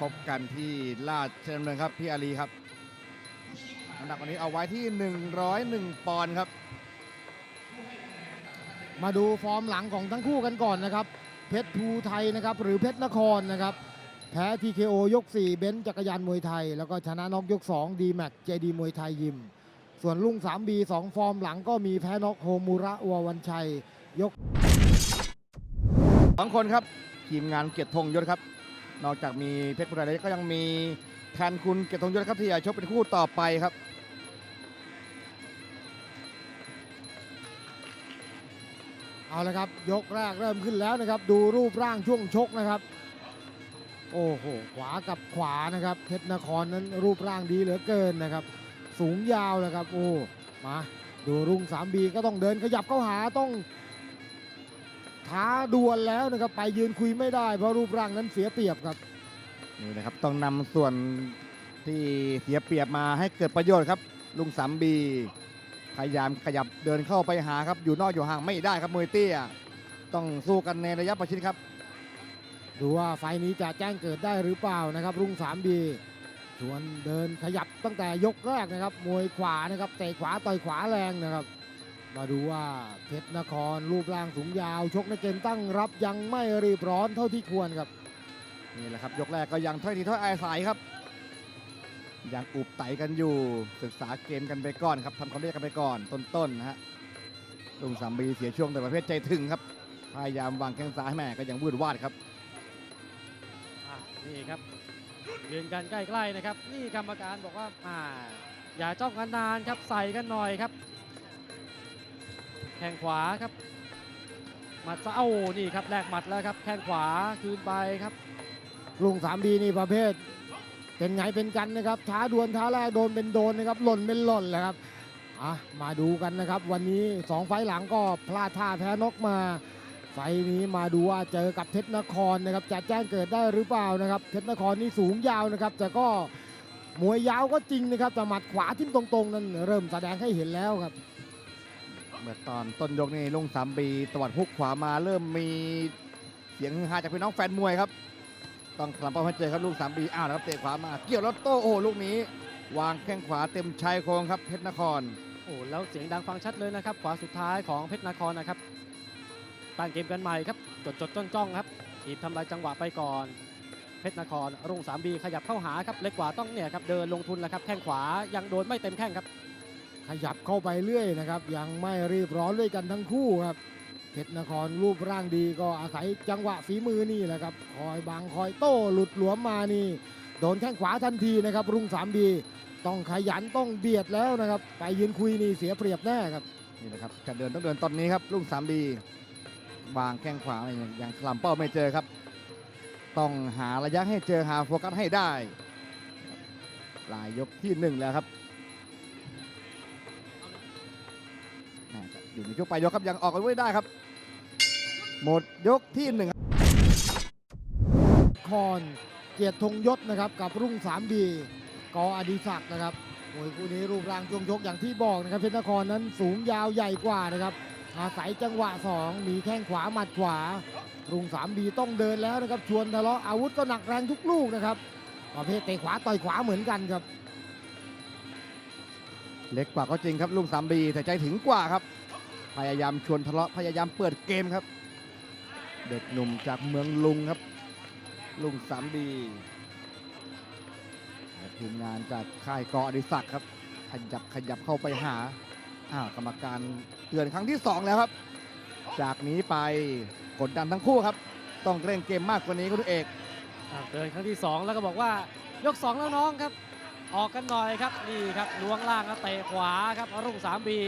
พบกันที่ลาดเชิญเมืองครับพี่อาลีครับน้ำหนักวันนี้เอาไว้ที่ 101 ปอนด์ครับ มาดูฟอร์มหลังของทั้งคู่กันก่อนนะครับ เพชรภูไทยนะครับ หรือเพชรนครนะครับ แพ้ TKO ยก 4 เบนซ์จักรยานมวยไทย แล้วก็ชนะน็อกยก 2 ดีแม็กเจดีมวยไทยยิม ส่วนลุง 3B 2 ฟอร์มหลังก็มีแพ้น็อกโฮมูระววันชัย ยกสองคนครับ ทีมงานเกียรติธงยศครับ นอกจากมีเพชรพุทธแล้วก็ยังมีแทนคุณเกียรติธงยศครับที่จะชกเป็นคู่ต่อไปครับ เอาละครับ ยกแรกเริ่มขึ้นแล้วนะครับ ดูรูปร่างช่วงชกนะครับ โอ้โห ขวากับขวานะครับ เพชรนครนั้นรูปร่างดีเหลือเกินนะครับ สูงยาวเลยครับ โอ้ มา ดูรุ่ง 3B ก็ต้องเดินขยับเข้าหาต้อง ท้าดวลแล้วนะครับไปยืนคุยไม่ได้เพราะรูปร่างนั้นเสียเปรียบครับนี่นะครับต้องนำส่วนที่เสียเปรียบมาให้เกิดประโยชน์ครับ ลุงสามบีพยายามขยับเดินเข้าไปหาครับอยู่นอกอยู่ห่างไม่ได้ครับมวยเตี้ยต้องสู้กันในระยะประชิดครับ ดูว่าไฟล์นี้จะแจ้งเกิดได้หรือเปล่านะครับ รุ่ง 3B ชวนเดินขยับตั้งแต่ยกแรกนะครับ มวยขวานะครับเตะขวาต่อยขวาแรงนะครับ มาดูว่าเพชรนครรูปร่างสูงยาว ชกในเกมตั้งรับยังไม่รีบร้อนเท่าที่ควรครับ นี่แหละครับ ยกแรกก็ยังถ้อยทีถ้อยอาศัยครับ ยังอุบไตกันอยู่ ศึกษาเกมกันไปก่อนครับทำความเรียกกันไปก่อนต้นๆนะฮะลุงสามบีเสียช่วงแต่ประเภทใจถึงครับ พยายามวางแข้งซ้ายแม่ก็ยังวืดวาดครับอะนี่ครับยืนกันใกล้ๆนะครับ นี่กรรมการบอกว่าอ่าอย่าจ้องกันนานครับใส่กันหน่อยครับ แข้งขวาครับหมัดเอ้านี่ครับแลกหมัดแล้วครับแข้งขวาคืนไปครับลุง 3B นี่ประเภท เป็นไงเป็นกันนะครับท้าดวลท้าแรกโดนเป็นโดนนะครับหล่นเป็นหล่นแหละครับอะมาดูกันนะครับ วันนี้ 2 ไฟหลังก็พลาดท่าแพ้นกมา ไฟนี้มาดูว่าเจอกับเพชรนครนะครับจะแจ้งเกิดได้หรือเปล่านะครับเพชรนครนี่สูงยาวนะครับแต่ก็มวยยาวก็จริงนะครับแต่หมัดขวาทิ่มตรงๆ นั้นเริ่มแสดงให้เห็นแล้วครับ เมื่อตอนต้นยกนี่ลุงสามบีตวัดฮุกขวามาเริ่มมีเสียงฮือฮาจากพี่น้องแฟนมวยครับ ต้องคลำเป้าให้เจอครับลุงสามบีอ้าวนครับเตะขวามาเกี่ยวแล้วโต้โอ้ลูกนี้ วางแข้งขวาเต็มชายโครงครับเพชรนครโอ้แล้วเสียงดังฟังชัดเลยนะครับ ขวาสุดท้ายของเพชรนครนะครับตั้งเกมกันใหม่ครับจดจดจ้องจ้องครับถีบทำลายจังหวะไปก่อน เพชรนครรุ่งสามบีขยับเข้าหาครับเล็กกว่าต้องเนี่ยครับเดินลงทุนแล้วครับแข้งขวายังโดนไม่เต็มแข้งครับ ขยับเข้าไปเรื่อยนะครับ ยังไม่รีบร้อนด้วยกันทั้งคู่ครับเพชรนครรูปร่างดีก็อาศัยจังหวะฝีมือนี่แหละครับคอยบังคอยโต้หลุดหลวมมานี่โดนแข้งขวาทันทีนะครับ รุ่งสามบีต้องขยันต้องเบียดแล้วนะครับ ไปยืนคุยนี่เสียเปรียบแน่ครับนี่นะครับจะเดินต้องเดินตอนนี้ครับลุงสามบีวางแข้งขวาอยังยังคลำเป้าไม่เจอครับ ต้องหาระยะให้เจอหาโฟกัสให้ได้ลายยกที่หนึ่งแล้วครับ อยู่ในช่วงปลายยกครับยังออกกันไม่ได้ครับ หมดยกที่หนึ่งคอนเกียรติธงยศนะครับกับรุ่งสามบีกออดิศักดิ์นะครับมวยคู่นี้รูปร่างช่วงชกอย่างที่บอกนะครับเพชรนครนั้นสูงยาวใหญ่กว่านะครับอาศัยจังหวะ 2 มีแข้งขวาหมัดขวา รุ่งสามบีต้องเดินแล้วนะครับชวนทะเลาะอาวุธก็หนักแรงทุกลูกนะครับประเภทเตะขวาต่อยขวาเหมือนกันครับ เล็กกว่าก็จริงครับลุงสามบีแต่ใจถึงกว่าครับ พยายามชวนทะเลาะพยายามเปิดเกมครับ เด็กหนุ่มจากเมืองลุงครับ ลุงสามบีทีมงานจากค่ายกออดิศักครับ ขยับขยับเข้าไปหาอ้าวกรรมการเตือนครั้งที่สองแล้วครับ จากนี้ไปกดดันทั้งคู่ครับ ต้องเร่งเกมมากกว่านี้คุณเอกอะเดินครั้งที่ 2 แล้วก็บอกว่ายก 2 แล้วน้องครับ ออกกันหน่อยครับนี่ครับล้วงล่างแล้วเตะขวาครับรุ่งสามบี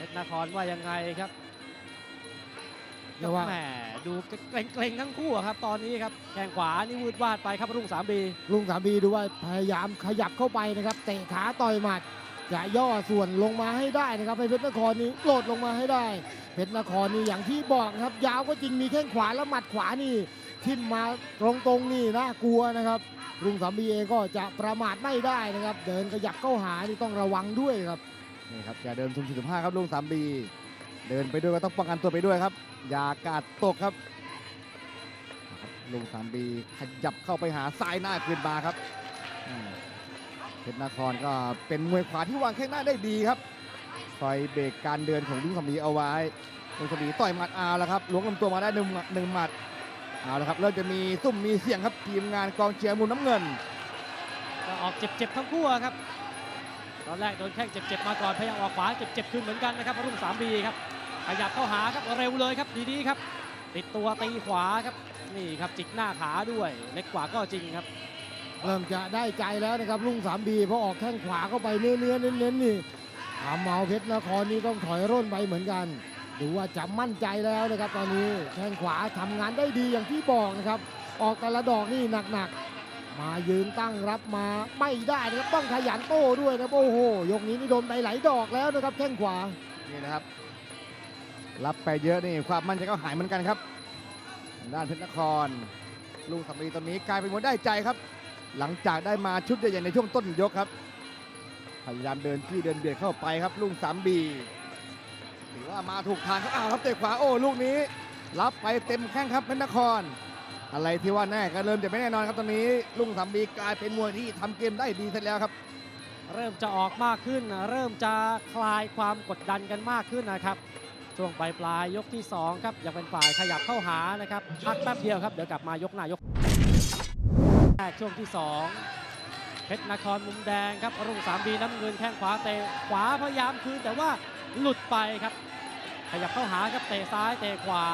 เพชรนครว่ายังไงครับเรียกว่าแหมดูเกรงๆทั้งคู่อะครับ ตอนนี้ครับแข้งขวานี่วืดวาดไปครับรุ่งสามบีลุงสามบีดูว่าพยายามขยับเข้าไปนะครับเตะขาต่อยหมัดจะย่อส่วนลงมาให้ได้นะครับให้เพชรนครนี้โกรธลงมาให้ได้ เพชรนครนี่อย่างที่บอกนะครับ ยาวก็จริงมีแข้งขวาแล้วหมัดขวานี่ทิ่มมาตรงๆนี่นะกลัวนะครับลุงสามบีเองก็จะประมาทไม่ได้นะครับ เดินขยับเข้าหานี่ต้องระวังด้วยครับ นี่ครับอย่าเดินสุ่มสี่สุ่มห้าครับลุงสามบีเดินไปด้วยก็ต้องป้องกันตัวไปด้วยครับ อย่ากาดตกครับลุงสามบีขยับเข้าไปหาซ้ายหน้าคืนมาครับเพชรนครก็เป็นมวยขวาที่วางแข้งหน้าได้ดีครับคอยเบรกการเดินของลุงสามบีเอาไว้ลุงสามบีต่อยหมัดอาแล้วครับล้วงลำตัวมาได้หนึ่งหมัดหนึ่งหมัดเอาละครับเริ่มจะมีซุ่มมีเสียงครับทีมงานกองเชียร์มุมน้ำเงินก็ออกเจ็บๆทั้งคู่ครับ ตอนแรกโดนแข้งเจ็บๆมาก่อนพยายามออกขวาเจ็บๆขึ้นเหมือนกันนะครับรุ่งสามบีครับขยับเข้าหาครับเร็วเลยครับดีๆครับ ติดตัวตีขวาครับนี่ครับจิกหน้าขาด้วยเล็กกว่าก็จริงครับเริ่มจะได้ใจแล้วนะครับลุงสามบีเพราะออกแข้งขวาเข้าไปเนื้อเนื้อๆเน้นๆนี่ทำเมาเพชรนครนี่ต้องถอยร่นไปเหมือนกันดูว่าจะมั่นใจแล้วนะครับตอนนี้แข้งขวาทำงานได้ดีอย่างที่บอกนะครับ ออกแต่ละดอกนี่หนักๆ มายืนตั้งรับมาไม่ได้นะครับต้องขยันโต้ด้วยนะครับโอ้โหยกนี้นี่โดนไปหลายดอกแล้วนะครับแข้งขวานี่นะครับ รับไปเยอะนี่ความมั่นใจก็หายเหมือนกันครับด้านเพชรนครลุงสำลีตอนนี้กลายเป็นมวยได้ใจครับ หลังจากได้มาชุดใหญ่ๆในช่วงต้นยกครับพยายามเดินที่เดินเบียดเข้าไปครับลุงสามบีถือว่ามาถูกทางครับอ้าวครับเตะขวาโอ้ลูกนี้ รับไปเต็มแข้งครับเพชรนคร อะไรที่ว่าแน่ก็เริ่มจะไม่แน่นอนครับตอนนี้ลุงสามบีกลายเป็นมวยที่ทำเกมได้ดีเสร็จแล้วครับ เริ่มจะออกมากขึ้น เริ่มจะคลายความกดดันกันมากขึ้นนะครับ ช่วงปลายปลายยกที่ 2 ครับยังเป็นฝ่ายขยับเข้าหานะครับพักแป๊บเดียวครับเดี๋ยวกลับมายกหน้ายกแรกช่วงที่ 2 เพชรนครมุมแดงครับรุ่งสามดีน้ำเงินแข้งขวาเตะขวาพยายามคืนแต่ว่าหลุดไปครับ ขยับเข้าหาครับเตะซ้ายเตะขวา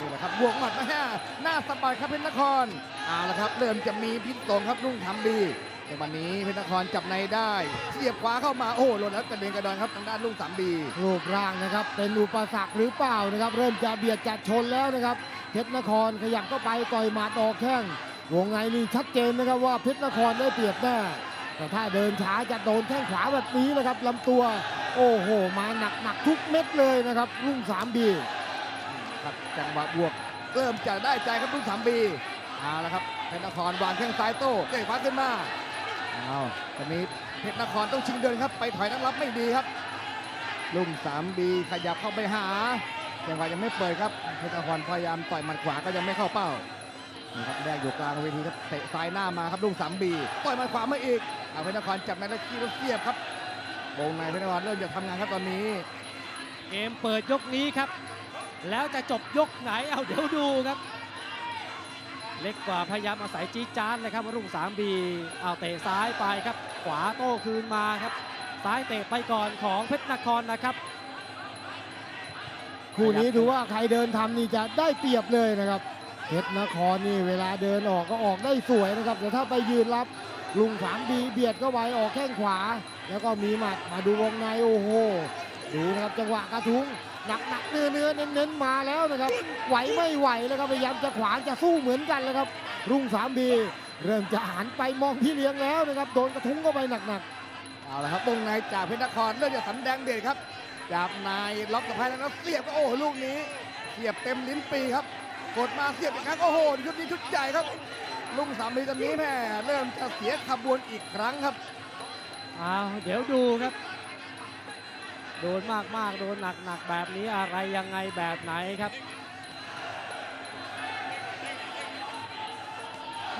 นี่แหละครับบวกหมัดมาแห่หน้าสบายครับเพชรนครเอาละครับ เริ่มจะมีพิษสงครับลุงทำดีแต่วันนี้เพชรนครจับในได้เสียบขวาเข้ามาโอ้โหล่นแล้วกระเด็นกระดอนครับทางด้านลุงสามดีรูปร่างนะครับ เป็นอุปสรรคหรือเปล่านะครับ เริ่มจะเบียดจัดชนแล้วนะครับเพชรนครขยับเข้าไปต่อยหมัดออกแข้งวงในนี่ชัดเจนนะครับว่าเพชรนครได้เปรียบแน่แต่ถ้าเดินช้าจะโดนแข้งขวาแบบนี้นะครับลำตัว โอ้โห มาหนักหนักทุกเม็ดเลยนะครับรุ่งสามบี ครับจังหวะบวกเริ่มจะได้ใจครับลุงสามบีเอาละครับเพชรนครวางแข้งซ้ายโต้เตะขวาขึ้นมาเอาตอนนี้เพชรนครต้องชิงเดินครับไปถอยนักรับไม่ดีครับลุงสามบีขยับเข้าไปหาจังหวะยังไม่เปิดครับเพชรนครพยายามต่อยหมัดขวาก็ยังไม่เข้าเป้านี่ครับแรกอยู่กลางเวทีครับเตะซ้ายหน้ามาครับลุงสามบีต่อยหมัดขวามาอีกเอาเพชรนครจับในแล้วขี้รถเสียบครับวงในเพชรนครเริ่มจะทำงานครับตอนนี้เกมเปิดยกนี้ครับ แล้วจะจบยกไหนเอาเดี๋ยวดูครับ เล็กกว่าพยายามอาศัยจีจานเลยครับรุ่งสามบีเอาเตะซ้ายไปครับ ขวาโต้คืนมาครับ ซ้ายเตะไปก่อนของเพชรนครนะครับ คู่นี้ดูว่าใครเดินทำนี่จะได้เปรียบเลยนะครับเพชรนครนี่เวลาเดินออกก็ออกได้สวยนะครับแต่ถ้าไปยืนรับลุงสามบีเบียดเข้าไปออกแข้งขวา แล้วก็มีหมัดมาดูวงในโอ้โหดูนะครับจังหวะกระทุ้ง หนักหนักๆเนื้อเนื้อเน้นเน้นๆมาแล้วนะครับ ไหวไม่ไหวแล้วครับพยายามจะขวางจะสู้เหมือนกันเลยครับ รุ่งสามบีเริ่มจะหันไปมองที่เลี้ยงแล้วนะครับ โดนกระทุ้งเข้าไปหนักๆเอาละครับวงในจากเพชรนครเริ่มจะสำแดงเดชครับจับนายล็อกสะพายแล้วก็เสียบก็โอ้โหลูกนี้ เสียบเต็มลิ้นปีครับ กดมาเสียบอีกครั้งโอ้โหชุดนี้ชุดใหญ่ครับ ลุงสามีตอนนี้แม่เริ่มจะเสียขบวนอีกครั้งครับเอาเดี๋ยวดูครับ โดนมากมากๆ โดนหนักหนักๆ แบบนี้อะไรยังไงแบบไหนครับ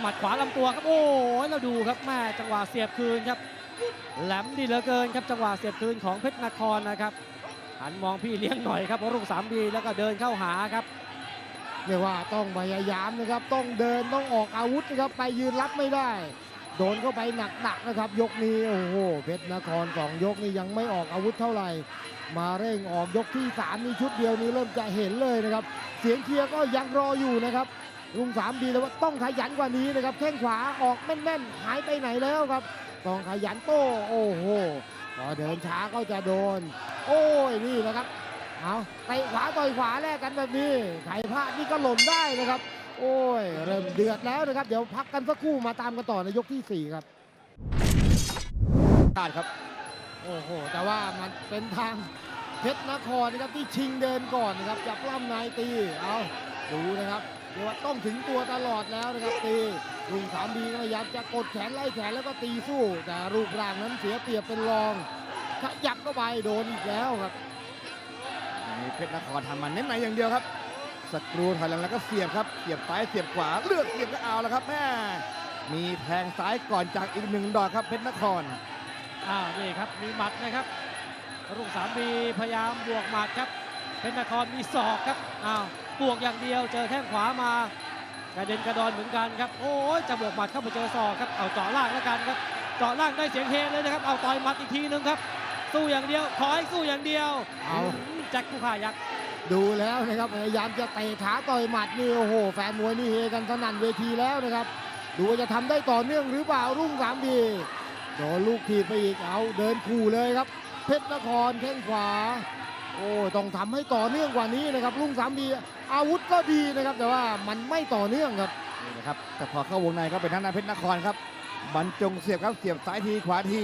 หมัดขวาลำตัวครับ โอ้ยเราดูครับแม่จังหวะเสียบคืนครับ แหลมดีเหลือเกินครับจังหวะเสียบคืนของเพชรนครนะครับหันมองพี่เลี้ยงหน่อยครับรุ่งสามดีแล้วก็เดินเข้าหาครับเรียกว่าต้องพยายามนะครับ ต้องเดินต้องออกอาวุธนะครับ ไปยืนรับไม่ได้ โดนเข้าไปหนักๆนะครับ ยกนี้โอ้โหเพชรนครสองยกนี้ยังไม่ออกอาวุธเท่าไหร่ มาเร่งออกยกที่สามนี่ชุดเดียวนี้เริ่มจะเห็นเลยนะครับ เสียงเชียร์ก็ยังรออยู่นะครับลุงสามดีแล้วว่าต้องขยันกว่านี้นะครับแข้งขวาออกแม่นๆหายไปไหนแล้วครับต้องขยันโต้โอ้โหพอเดินช้าก็จะโดน โอ้ยนี่แหละครับเอาเตขวาต่อยขวาแลกกันแบบนี้ใครพลาดนี่ก็หล่นได้นะครับ โอ้ย เริ่มเดือดแล้วนะครับ เดี๋ยวพักกันสักครู่มาตามกันต่อในยกที่ 4 ครับคาดครับ โอ้โห แต่ว่ามันเป็นทางเพชรนครนะครับที่ชิงเดินก่อนนะครับจับล่ำนายตี เอาดูนะครับเรียกว่าต้องถึงตัวตลอดแล้วนะครับตีลุงสามดีก็พยายามจะกดแขนไล่แขนแล้วก็ตีสู้ แต่รูปร่างนั้นเสียเปรียบเป็นรองขยับเข้าไปโดนอีกแล้วครับนี่เพชรนครทำมันเน้นในอย่างเดียวครับ สกรูถอยหลังแล้วก็เสียบครับ เสียบซ้ายเสียบขวาเลือกเสียบก็เอาแล้วครับแม่มีแทงซ้ายก่อนจากอีกหนึ่งดอกครับเพชรนครอ้าวนี่ครับมีหมัดนะครับรุ่งสามบีพยายามบวกหมัดครับเพชรนครมีศอกครับอ้าวบวกอย่างเดียวเจอแข้งขวามากระเด็นกระดอนเหมือนกันครับโอ้ยจะบวกหมัดเข้าไปเจอศอกครับเอาเจาะล่างแล้วกันครับเจาะล่างได้เสียงเฮเลยนะครับเอาต่อยหมัดอีกทีนึงครับสู้อย่างเดียวขอให้สู้อย่างเดียวเอาแจ็คผู้ขายักษ์ ดูแล้วนะครับพยายามจะเตะขาต่อยหมัดนี่โอ้โหแฟนมวยนี่เฮกันสนั่นเวทีแล้วนะครับ ดูว่าจะทำได้ต่อเนื่องหรือเปล่ารุ่งสามดีโดนลูกทีไปอีกเอาเดินขู่เลยครับ เพชรนครแข้งขวา โอ้ต้องทำให้ต่อเนื่องกว่านี้นะครับรุ่งสามดีอาวุธก็ดีนะครับ แต่ว่ามันไม่ต่อเนื่องครับนี่นะครับแต่พอเข้าวงในก็เป็นทางด้านเพชรนครครับบรรจงเสียบครับเสียบซ้ายทีขวาที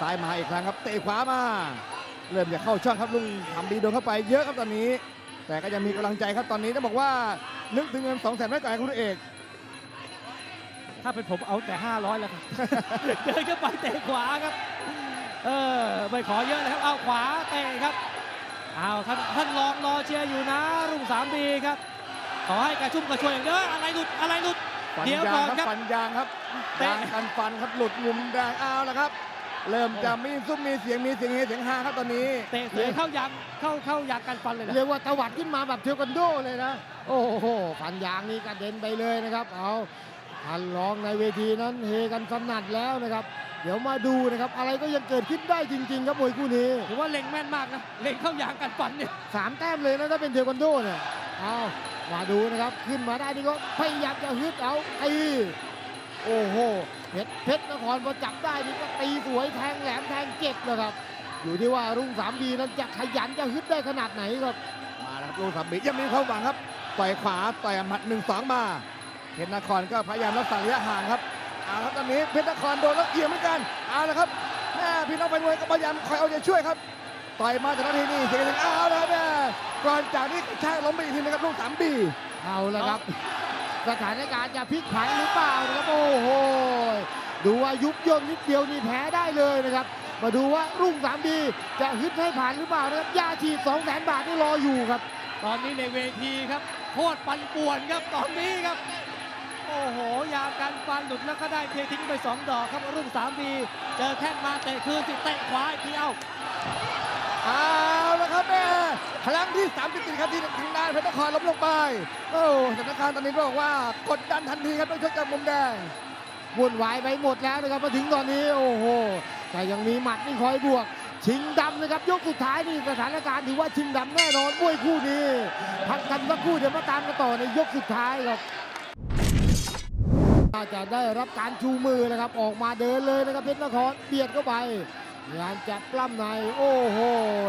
ซ้ายมาอีกครั้งครับเตะขวามา เริ่มจะเข้าช่องครับลุงทำดีโดนเข้าไปเยอะครับตอนนี้ แต่ก็ยังมีกำลังใจครับตอนนี้ต้องบอกว่านึกถึงเงิน2องแสนไว้ก่อนครับคุณเอกถ้าเป็นผมเอาแต่ 500 แล้วครับ เดินเข้าไปเตะขวาครับ เออไม่ขอเยอะเลยครับ เอาขวาเตะครับ เอาท่านท่านรองรอเชียร์อยู่นะรุ่งสามดีครับ ขอให้กระชุ่มกระชวยอย่างเดียวอะไรหลุดอะไรหลุดฟันเดี๋ยวยางก่อนครับครับ ฟันยางครับเตะยางกันฟันครับหลุดมุมแดงเอาแล้วครับ เริ่มจะมีซุ้มมีเสียงมีเสียงเฮเสียงฮาครับตอนนี้ เตะเสยเข้ายางเข้าเข้ายางกันฟันเลยนะเรียกว่าตวัดขึ้นมาแบบเทควันโดเลยนะ โอ้โหฟันยางนี่กระเด็นไปเลยนะครับ เอาทันรองในเวทีนั้นเฮกันสนั่นแล้วนะครับ เดี๋ยวมาดูนะครับ อะไรก็ยังเกิดขึ้นได้จริง ๆ ครับมวยคู่นี้ถือว่าเล็งแม่นมากนะเล็งเข้ายางกันฟันเนี่ยสามแต้มเลยนะถ้าเป็นเทควันโดเนี่ยเอามาดูนะครับขึ้นมาได้นี่ก็พยายามจะฮึดเอาตี โอ้โหเพชรเพชรนครพอจับได้นี่ก็ตีสวยแทงแหลมแทงเจ็บเลยครับ อยู่ที่ว่ารุ่งสามดีนั้นจะขยันจะฮึดได้ขนาดไหนครับมาแล้วครับลูกสามบียังมีความหวังครับต่อยขวาต่อยหมัดหนึ่งสองมาเพชรนครก็พยายามรักษาระยะห่างครับเอาละครับตอนนี้เพชรนครโดนแล้วเอียงเหมือนกันเอาละครับแม่พี่น้องแฟนมวยก็พยายามคอยเอาใจช่วยครับต่อยมาจากนาทีนี้เสียงถึงเอาแล้วแม่ก่อนจากนี้ชายล้มไปอีกทีนะครับลูกสามบีเอาละครับ สถานการณ์จะพลิกผันหรือเปล่านะครับโอ้โหดูว่ายุบย่นนิดเดียวนี่แพ้ได้เลยนะครับ มาดูว่ารุ่งสามดีจะฮึดให้ผ่านหรือเปล่านะครับยาฉีด2 0 0 0 0 0บาทนี่รออยู่ครับ ตอนนี้ในเวทีครับโคตรปั่นป่วนครับตอนนี้ครับ โอ้โห ยางกันฟันหลุดแล้วก็ได้เททิ้งไป 2 ดอกครับรุ่งสามบีเจอแข้งมาเตะคืนสิเตะขวาอีกทีเอ้า เอาละครับแม่ครั้งที่3ติดครับที่ทางด้านเพชรนครล้มลงไปโอ้สถานการณ์ตอนนี้บอกว่ากดดันทันทีครับต้องชกจากมุมแดงวุ่นวายไปหมดแล้วนะครับมาถึงตอนนี้โอ้โหแต่ยังมีหมัดนี่คอยบวก ชิงดำนะครับยกสุดท้ายนี่สถานการณ์ถือว่าชิงดำแน่นอนมวยคู่นี้พักกันสักครู่เดี๋ยวมาตามกันต่อในยกสุดท้ายครับน่าจะได้รับการชูมือนะครับออกมาเดินเลยนะครับเพชรนครเบียดเข้าไป งานจับปล้ำในโอ้โห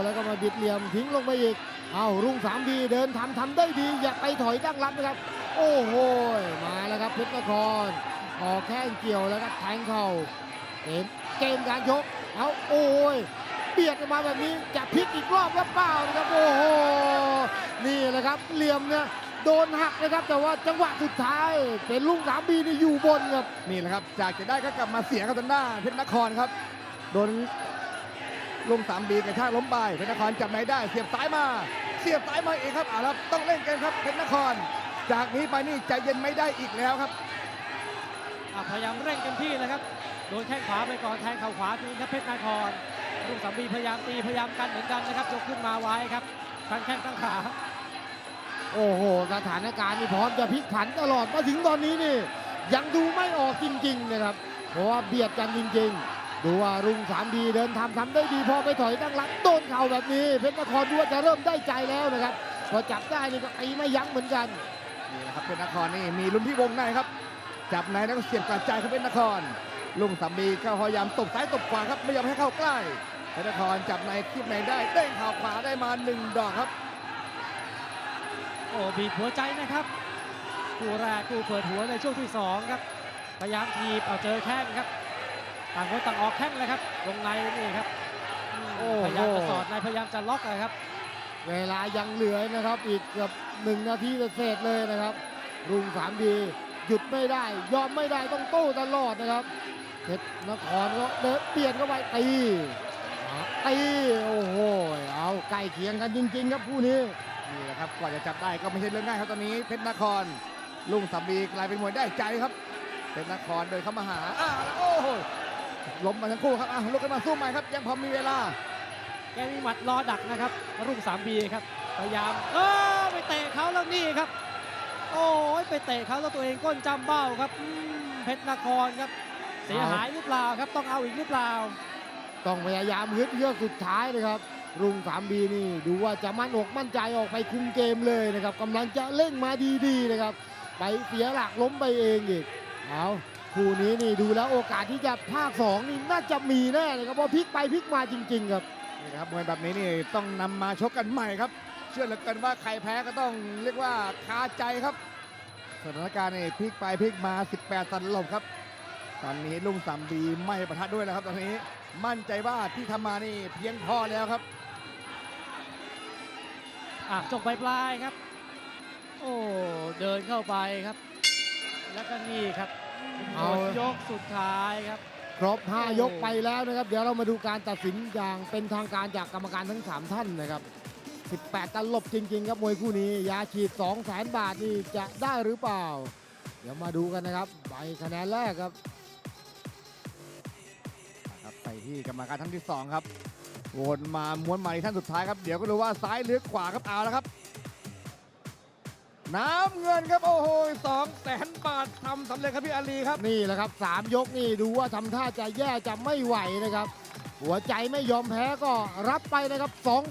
แล้วก็มาบิดเหลี่ยมทิ้งลงไปอีก เอารุ่งสามดีเดินทำทำได้ดี อย่าไปถอยตั้งรับนะครับ โอ้โห มาแล้วครับเพชรนครออกแข้งเกี่ยวแล้วก็แทงเข่าเกมเกมการชกเอาโอ้ยเบียดกันมาแบบนี้จะพลิกอีกรอบหรือเปล่านะครับโอ้โหนี่แหละครับเหลี่ยมเนี่ยโดนหักนะครับ แต่ว่าจังหวะสุดท้ายเป็นลุงสามบีนี่อยู่บนครับนี่แหละครับจากจะได้ก็กลับมาเสียครับทางด้านเพชรนครครับโดน ลงสามบีกระชากล้มไปเพชรนครจับไหนได้ เสียบซ้ายมา เสียบซ้ายมาเองครับเอาละต้องเล่นเกมครับเพชรนคร จากนี้ไปนี่ใจเย็นไม่ได้อีกแล้วครับอะพยายามเร่งเต็มที่นะครับโดนแข้งขวาไปก่อนแทงเข่าขวาคืนครับเพชรนครรุ่งสามบีพยายามตีพยายามกันเหมือนกันนะครับยกขึ้นมาไว้ครับทั้งแข้งทั้งขาโอ้โห สถานการณ์นี่พร้อมจะพลิกผันตลอดมาถึงตอนนี้นี่ ยังดูไม่ออกจริงๆนะครับ เพราะว่าเบียดกันจริง ๆ ดูว่ารุ่งสามดีเดินทำทำได้ดีพอไปถอยตั้งรับโดนเข่าแบบนี้ เพชรนครดูว่าจะเริ่มได้ใจแล้วนะครับ พอจับได้นี่ก็ตีไม่ยั้งเหมือนกันนี่แหละครับเพชรนครนี่มีลุ้นที่วงในครับ จับในแล้วก็เสียบกระจายครับเพชรนครลุงสามีก็พยายามตบซ้ายตบขวาครับไม่ยอมให้เข้าใกล้เพชรนครจับในคีบในได้เด้งเข่าขวาได้มาหนึ่งดอกครับโอ้บีบหัวใจนะครับคู่แรกคู่เปิดหัวในช่วงที่สองครับพยายามทีบเอาเจอแข้งครับ ต่างคนต่างออกแข้งเลยครับวงในนี่ครับอืมโอ้โหพยายามจะสอดในพยายามจะล็อกเลยครับ เวลายังเหลือนะครับ อีกเกือบหนึ่งนาทีเศษๆเลยนะครับ รุ่งสามดีหยุดไม่ได้ยอมไม่ได้ต้องโต้ตลอดนะครับเพชรนครก็เดินเปลี่ยนเข้าไปตีตีโอ้โหเอาใกล้เคียงกันจริง ๆ ครับคู่นี้นี่แหละครับกว่าจะจับได้ก็ไม่ใช่เรื่องง่ายครับตอนนี้เพชรนครลุงสัมบีกลายเป็นมวยได้ใจครับเพชรนครเดินเข้ามาหาอ้าวโอ้โห ล้มมาทั้งคู่ครับอะลุกขึ้นมาสู้ใหม่ครับ ยังพอมีเวลา แกมีหมัดรอดักนะครับรุ่งสามบีครับ พยายามเออไปเตะเขาแล้วนี่ครับ โอ้ยไปเตะเขาแล้วตัวเองก้นจำเบ้าครับอืมเพชรนครครับ เสียหายหรือเปล่าครับ ต้องเอาอีกหรือเปล่า ต้องพยายามฮึดเยือกสุดท้ายนะครับ รุ่งสามบีนี่ดูว่าจะมั่นอกมั่นใจออกไปคุมเกมเลยนะครับกำลังจะเร่งมาดีๆนะครับ ไปเสียหลักล้มไปเองอีกเอา คู่นี้นี่ดูแล้วโอกาสที่จะภาคสองนี่น่าจะมีแน่เลยครับเพราะพลิกไปพลิกมาจริง ๆ ครับนี่นะครับมวยแบบนี้นี่ต้องนำมาชกกันใหม่ครับ เชื่อเหลือเกินว่าใครแพ้ก็ต้องเรียกว่าคาใจครับสถานการณ์นี่พลิกไปพลิกมา 18 ตันลมครับ ตอนนี้ลุงสามบีไม่ประทะด้วยแล้วครับ ตอนนี้มั่นใจว่าที่ทำมานี่เพียงพอแล้วครับ อะจบปลายๆครับ โอ้ เดินเข้าไปครับ แล้วก็นี่ครับห เอามดยกสุดท้ายครับ ครบโอ้5ยกไปแล้วนะครับ เดี๋ยวเรามาดูการตัดสินอย่างเป็นทางการจากกรรมการทั้ง 3 ท่านนะครับ 18 ตันหลบจริง ๆ ครับมวยคู่นี้ ยาฉีด2 0 0 0 0 0บาทนี่จะได้หรือเปล่า เดี๋ยวมาดูกันนะครับใบคะแนนแรกครับครับไปที่กรรมการท่านที่สองครับวนมาม้วนมาในท่านสุดท้ายครับ เดี๋ยวก็รู้ว่าซ้ายหรือขวาครับเอาแล้วครับ น้ำเงินครับ โอ้โหสองแสนบาททำสำเร็จครับพี่อาลีครับ นี่แหละครับ3ยกนี่ดูว่าทำท่าจะแย่จะไม่ไหวนะครับ หัวใจไม่ยอมแพ้ก็รับไปนะครับสอง